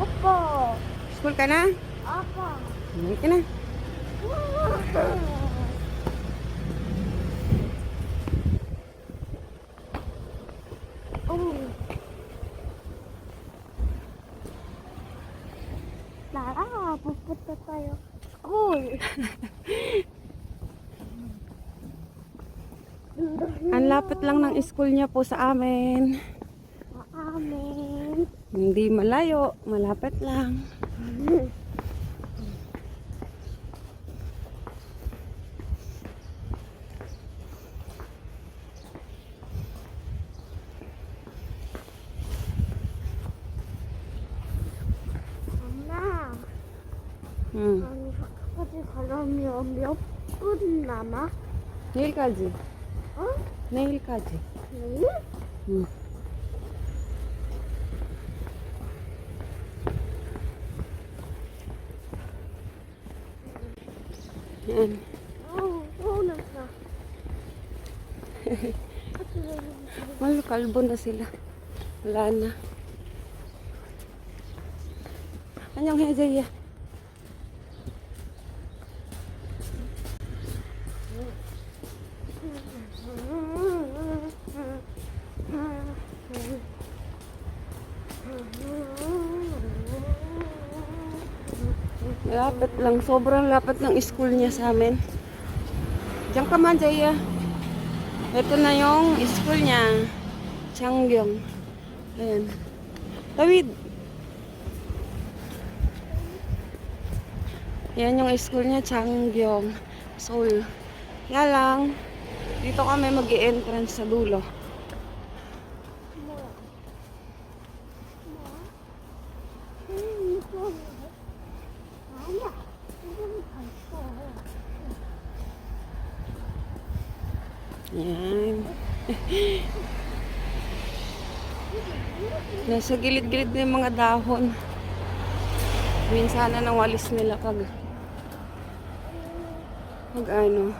Opo. School ka na? Opo. Umuwi ka na. Oh. Lara, pupunta tayo. School. Ang lapit lang ng school niya po sa amin. Amen. Hindi malayo, malapit lang. 엄마, Hmm. 아니 학교까지 가려면 몇 분 남아? Nail까지. 어? Nail까지. 내일? Hmm. Yan. Oo, oh, na sila. Mal, kalbo na sila. Wala na. Anyong hejaya. Lapit lang. Sobrang lapit ng school niya sa amin. Diyan ka man, Jaya. Ito na yung school niya. Changyong. Ayan. Tawid. Yan yung school niya, Changyong. Seoul. Nga lang, dito kami mag entrance sa dulo. 뭐야? Nasa gilid-gilid na yung mga dahon. Minsan na nang walis nila pag pag ano.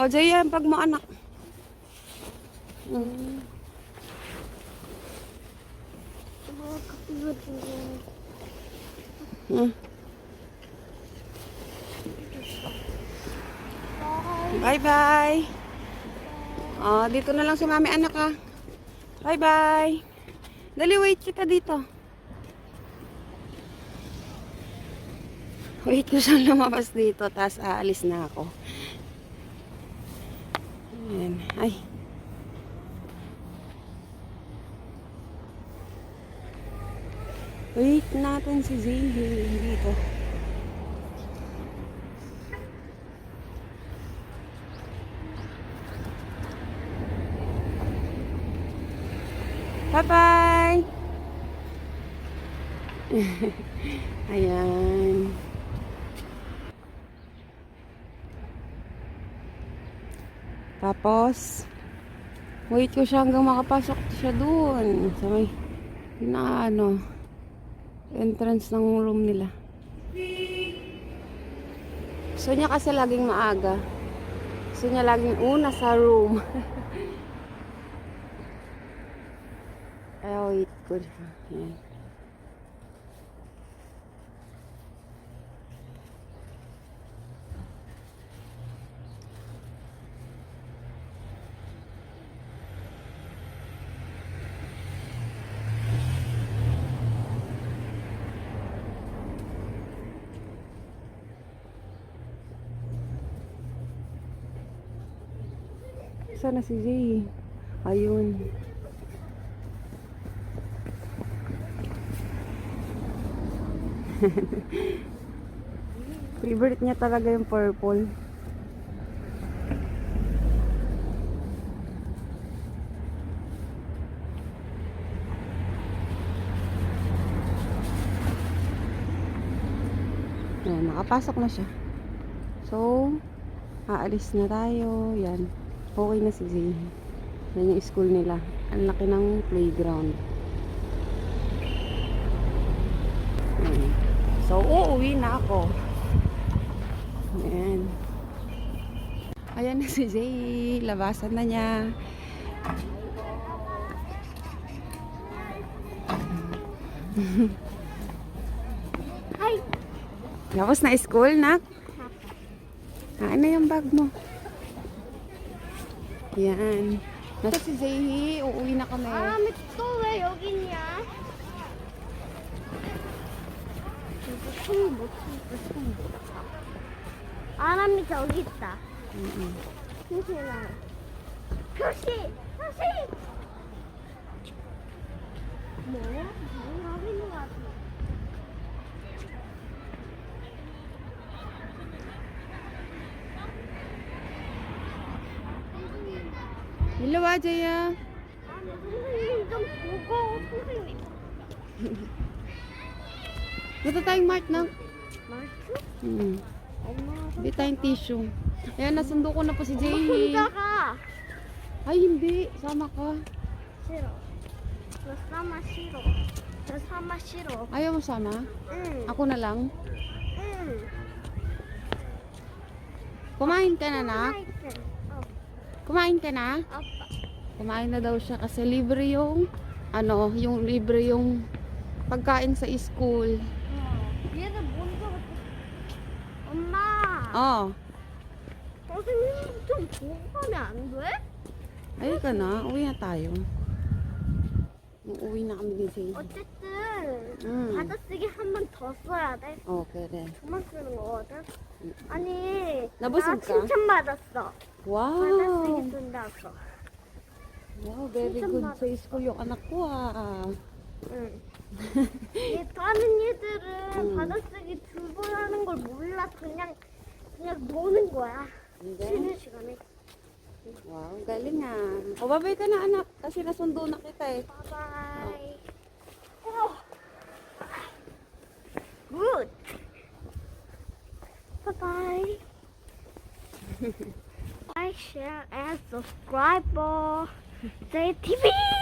O, Jay, pag mo anak. Mm. Mm. Bye-bye. Oh, dito na lang si mami anak ah. Bye-bye. Dali, wait ka dito. Wait ko siyang lumabas dito, tapos aalis na ako. Ayan. Ay. Wait natin si Zayhe dito. Bye-bye! Ayan. Tapos, wait ko siya hanggang makapasok siya doon. Sa may, na ano, entrance ng room nila. Gusto niya kasi laging maaga. Gusto niya laging una sa room. wait ko. Ayan. Sana si Jay? Ayun. Favorite niya talaga yung purple. Ayan, nakapasok na siya. So, aalis na tayo. Yan. Okay na si Zay. Yan yung school nila. Ang laki ng playground. Ayan. So, uuwi na ako. Ayan. Ayan na si Zay. Labasan na niya. Hi! Tapos na school, nak? Ah, ano yung bag mo? Yan. Nasa si Zay, uuwi na kami. Ah, may tutuloy. Okay niya. 총이 못 치니까 총이. 아람이 저기 있다. 표시나. 표시! 표시! 뭐야? 일로 와, 재야. 아, 선생님 좀 보고, 선생님. Dito tayong mark na. Mark? Hmm. Dito tayong tissue. Ayan, nasundo ko na po si Jamie. Punta ka! Ay, hindi. Sama ka. Zero. Kasama zero. Kasama zero. Ayaw mo sama? Mm. Ako na lang? Mm. Kumain ka na, nak? Oh. Kumain ka na? Opo. Kumain na daw siya kasi libre yung ano, yung libre yung pagkain sa school. Oh, 선생님 좀 보고 가면 안 돼? tayo. Uuwi na kami ni Zay. 어쨌든 응. 받아쓰기 한 번 더 써야 돼. Oh, 그래. 그만 쓰는 거거든. 응. 아니 나 까? 칭찬 받았어. Wow! 받아쓰기 쓴다고. Very good sa school yung anak ko ah. 응. 얘 다른 얘들은 응. 받아쓰기 두 번 하는 걸 몰라. 그냥 그냥 노는 거야. Hindi? 쉬는 시간에. Wow, galing ah. O, babay ka na anak. Kasi nasundo na kita eh. 바이바이. 어. 굿. 바이바이. like, share, and subscribe. JTV!